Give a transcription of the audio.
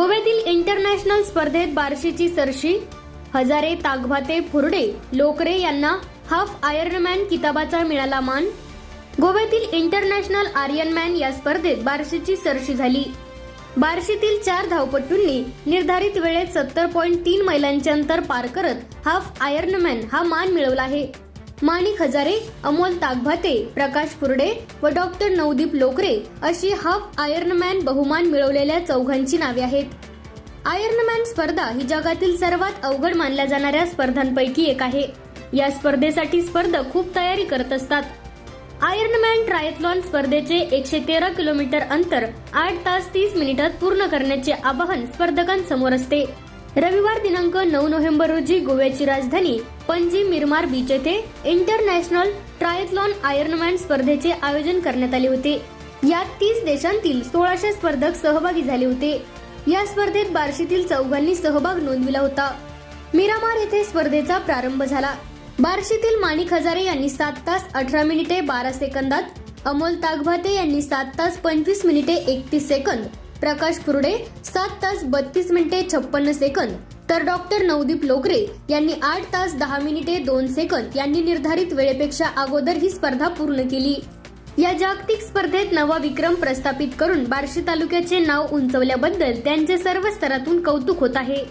गोव्यातील इंटरनॅशनल स्पर्धेत बार्शीची सरशी हजारे तागभाते फुरडे लोकरे यांना हाफ आयर्नमॅन किताबाचा मिळाला मान. गोव्यातील इंटरनॅशनल आर्यनमॅन या स्पर्धेत बार्शीची सरशी झाली. बार्शीतील चार धावपटूंनी निर्धारित वेळेत सत्तर पॉईंट तीन मैलांचे अंतर पार करत हाफ आयर्नमॅन हा मान मिळवला आहे. माणिक हजारे अमोल तागभाते प्रकाश फुरडे व डॉक्टर नवदीप लोकरे अशी हाफ आयर्नमॅन बहुमान मिळवलेल्या चौघांची नावे आहेत. आयर्नमॅन स्पर्धा ही जगातील सर्वात अवघड मानल्या जाणाऱ्या स्पर्धांपैकी एक आहे. या स्पर्धेसाठी स्पर्धक खूप तयारी करत असतात. आयर्नमॅन ट्रायथलॉन स्पर्धेचे एकशे तेरा किलोमीटर अंतर आठ तास तीस मिनिटात पूर्ण करण्याचे आवाहन स्पर्धकांसमोर असते. रविवार दिनांक नऊ नोव्हेंबर रोजी गोव्याची राजधानी पणजी मिरमार बीच येथे इंटरनॅशनल ट्रायथलॉन आयर्नमॅन स्पर्धेचे आयोजन करण्यात आले होते. यात तीस देशांतील सोळाशे स्पर्धक सहभागी झाले होते. या स्पर्धेत बार्शीतील चौघांनी सहभाग नोंदविला होता. मिरामार येथे स्पर्धेचा प्रारंभ झाला. बार्शीतील माणिक हजारे यांनी सात तास अठरा मिनिटे बारा सेकंदात अमोल तागभाते यांनी सात तास पंचवीस मिनिटे एकतीस सेकंद प्रकाश पुरडे सात तास बत्तीस मिनिटे छप्पन्न सेकंद. तर डॉक्टर नवदीप लोकरे यांनी आठ तास दहा मिनिटे दोन सेकंद यांनी निर्धारित वेळेपेक्षा अगोदर ही स्पर्धा पूर्ण केली. या जागतिक स्पर्धेत नवा विक्रम प्रस्थापित करून बार्शी तालुक्याचे नाव उंचवल्याबद्दल त्यांचे सर्व स्तरातून कौतुक होत आहे.